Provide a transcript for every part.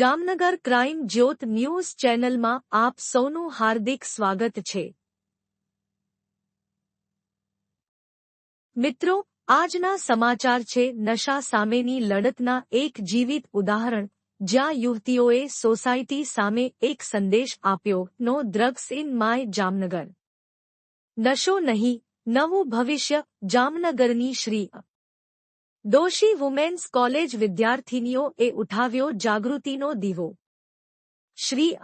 Jamnagar crime Jyot news ચેનલમાં આપ સૌનું હાર્દિક સ્વાગત છે. મિત્રો, આજના સમાચાર છે, નશા સામેની લડતના એક જીવિત ઉદાહરણ, જ્યાં યુવતીઓએ સોસાયટી સામે એક સંદેશ આપ્યો no drugs in my Jamnagar. નશો નહીં, નવું ભવિષ્ય, જામનગરની શ્રી દોશી વુમેન્સ કોલેજ વિદ્યાર્થીનીઓએ ઉઠાવ્યો જાગૃતિનો દીવો. શ્રી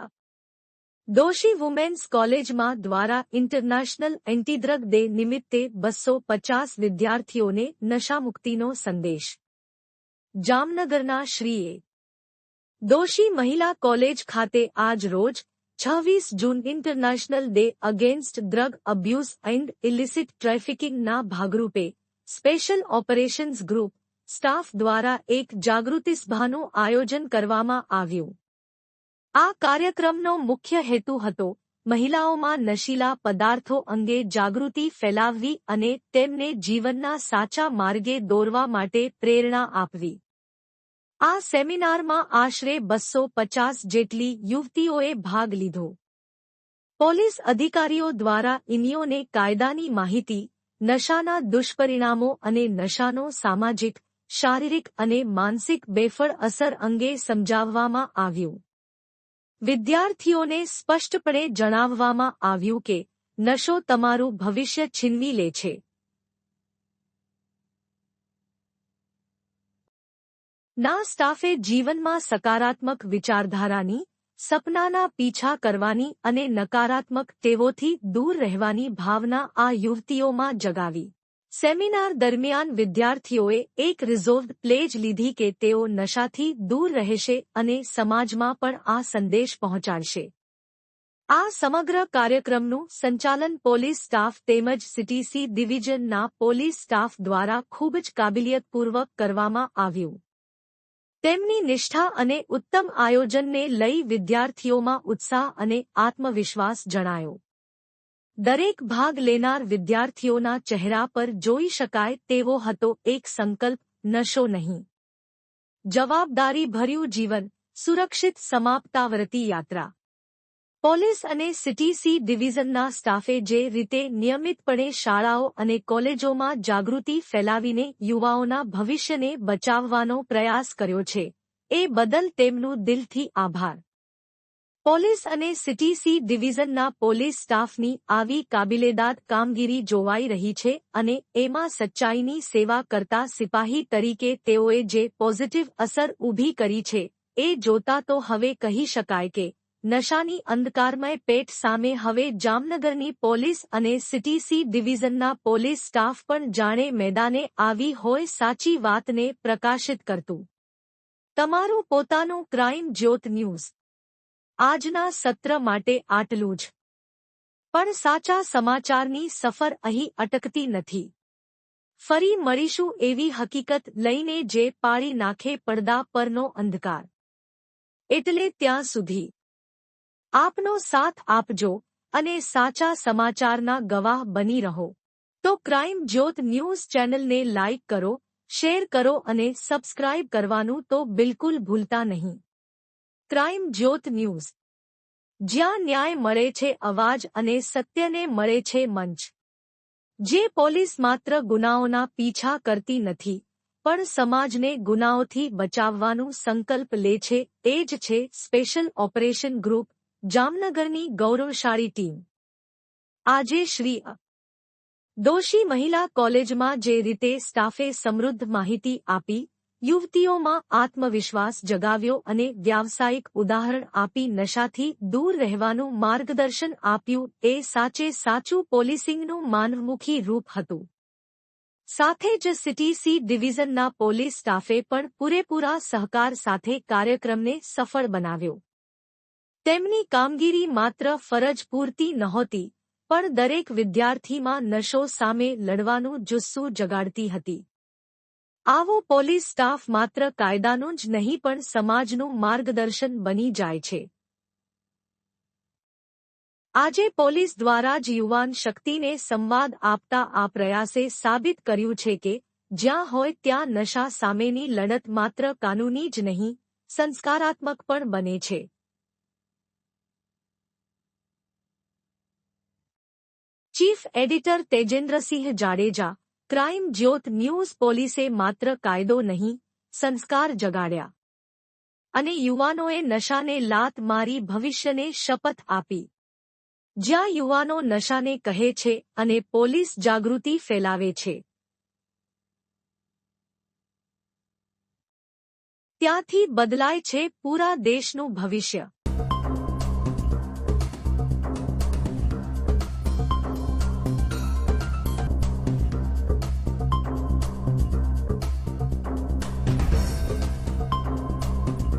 દોશી વુમેન્સ કોલેજમાં દ્વારા ઇન્ટરનેશનલ એન્ટીડ્રગ ડે નિમિત્તે બસો પચાસ વિદ્યાર્થીઓને નશામુક્તિનો સંદેશ. જામનગરના શ્રીએ દોશી મહિલા કોલેજ ખાતે આજ રોજ છવ્વીસ June international day against drug abuse and illicit ટ્રાફિકિંગના ભાગરૂપે સ્પેશિયલ ઓપરેશન્સ ગ્રુપ સ્ટાફ દ્વારા એક જાગૃતિ સભાનું આયોજન કરવામાં આવ્યું. આ કાર્યક્રમનો મુખ્ય હેતુ હતો મહિલાઓમાં નશીલા પદાર્થો અંગે જાગૃતિ ફેલાવવી અને તેમને જીવનના સાચા માર્ગે દોરવા માટે પ્રેરણા આપવી. આ સેમિનારમાં આશરે બસો પચાસ જેટલી યુવતીઓએ ભાગ લીધો. પોલીસ અધિકારીઓ દ્વારા ઇમિયોને કાયદાની માહિતી નશાના દુષ્પરિણામો અને નશાનો સામાજિક, શારીરિક અને માનસિક બેફળ અસર અંગે સમજાવવામાં આવ્યું. વિદ્યાર્થીઓને સ્પષ્ટપણે જણાવવામાં આવ્યું કે નશો તમારું ભવિષ્ય છીનવી લે છે. ના સ્ટાફે જીવનમાં સકારાત્મક વિચારધારાની સપનાના પીછા કરવાની અને નકારાત્મક તેઓથી દૂર રહેવાની ભાવના આ યુવતીઓમાં જગાવી. સેમિનાર દરમિયાન વિદ્યાર્થીઓએ એક રિઝોર્વ પ્લેજ લીધી કે તેઓ નશાથી દૂર રહેશે અને સમાજમાં પણ આ સંદેશ પહોંચાડશે. આ સમગ્ર કાર્યક્રમનું સંચાલન પોલીસ સ્ટાફ તેમજ સીટીસી ડિવિઝનના પોલીસ સ્ટાફ દ્વારા ખૂબ જ કાબિલિયતપૂર્વક કરવામાં આવ્યું. તેમની નિષ્ઠા અને ઉત્તમ આયોજનને લઈ વિદ્યાર્થીઓમાં ઉત્સાહ અને આત્મવિશ્વાસ જણાયો. દરેક ભાગ લેનાર વિદ્યાર્થીઓના ચહેરા પર જોઈ શકાય તેવો હતો એક સંકલ્પ, નશો નહીં. જવાબદારી ભર્યું જીવન, સુરક્ષિત સમાપ્તાવર્તી યાત્રા. પોલીસ અને સીટીસી ડિવિઝનના સ્ટાફે જે રીતે નિયમિતપણે શાળાઓ અને કોલેજોમાં જાગૃતિ ફેલાવીને યુવાઓના ભવિષ્યને બચાવવાનો પ્રયાસ કર્યો છે, એ બદલ તેમનું દિલથી આભાર. પોલીસ અને સીટીસી ડિવિઝનના પોલીસ સ્ટાફની આવી કાબિલેદાદ કામગીરી જોવાઈ રહી છે અને એમાં સચ્ચાઈની સેવા કરતા સિપાહી તરીકે તેઓએ જે પોઝિટિવ અસર ઊભી કરી છે, એ જોતા તો હવે કહી શકાય કે નશાની અંધકારમય પેટ સામે હવે જામનગરની પોલીસ અને સીટીસી ડિવિઝનના પોલીસ સ્ટાફ પણ જાણે મેદાને આવી હોય સાચી વાતને પ્રકાશિત કરતું. તમારું પોતાનું ક્રાઇમ જ્યોત ન્યૂઝ. આજના સત્ર માટે આટલું જ. પણ સાચા સમાચારની સફર અહીં અટકતી નથી. ફરી મળીશું એવી હકીકત લઈને જે પાળી નાખે પડદા પરનો અંધકાર. એટલે ત્યાં સુધી. આપનો સાથ આપજો અને સાચા સમાચારના ગવાહ બની રહો. તો ક્રાઇમ જ્યોત ન્યૂઝ ચેનલને લાઇક કરો, શેર કરો અને સબસ્ક્રાઇબ કરવાનું તો બિલકુલ ભૂલતા નહીં. Crime Jyot news. જ્યાં ન્યાય મળે છે અવાજ અને સત્યને મળે છે મંચ. જે પોલીસ માત્ર ગુનાઓના પીછા કરતી નથી, પણ સમાજને ગુનાઓથી બચાવવાનું સંકલ્પ લે છે, એ જ છે સ્પેશિયલ ઓપરેશન ગ્રુપ જામનગરની ગૌરવશાળી ટીમ. આજે શ્રી દોશી મહિલા કોલેજમાં જે રીતે સ્ટાફે સમૃદ્ધ માહિતી આપી, યુવતીઓમાં આત્મવિશ્વાસ જગાવ્યો અને વ્યાવસાયિક ઉદાહરણ આપી નશાથી દૂર રહેવાનું માર્ગદર્શન આપ્યું, એ સાચે સાચું પોલીસિંગનું માનવમુખી રૂપ હતું. સાથે જ સિટી સી ડિવિઝનના પોલીસ સ્ટાફે પણ પૂરેપૂરા સહકાર સાથે કાર્યક્રમને સફળ બનાવ્યો. તેમની કામગીરી માત્ર ફરજ પૂરતી નહોતી, પણ દરેક વિદ્યાર્થીમાં નશો સામે લડવાનું જુસ્સુ જગાડતી હતી. આવો પોલીસ સ્ટાફ માત્ર કાયદાનું જ નહીં પણ સમાજનું માર્ગદર્શન બની જાય છે. આજે પોલીસ દ્વારા જ યુવાન શક્તિને સંવાદ આપતા આ પ્રયાસે સાબિત કર્યું છે કે, જ્યાં હોય ત્યાં નશા સામેની લડત માત્ર કાનૂની જ નહીં, સંસ્કારાત્મક પણ બને છે. Chief editor Tejendrasinh Jadeja, crime Jyot news પોલીસે માત્ર કાયદો નહીં, સંસ્કાર જગાડ્યા. અને યુવાનોએ નશાને લાત મારી ભવિષ્યને શપથ આપી. જ્યાં યુવાનો નશાને કહે છે અને પોલીસ જાગૃતિ ફેલાવે છે. ત્યાંથી બદલાય છે પૂરા દેશનું ભવિષ્ય.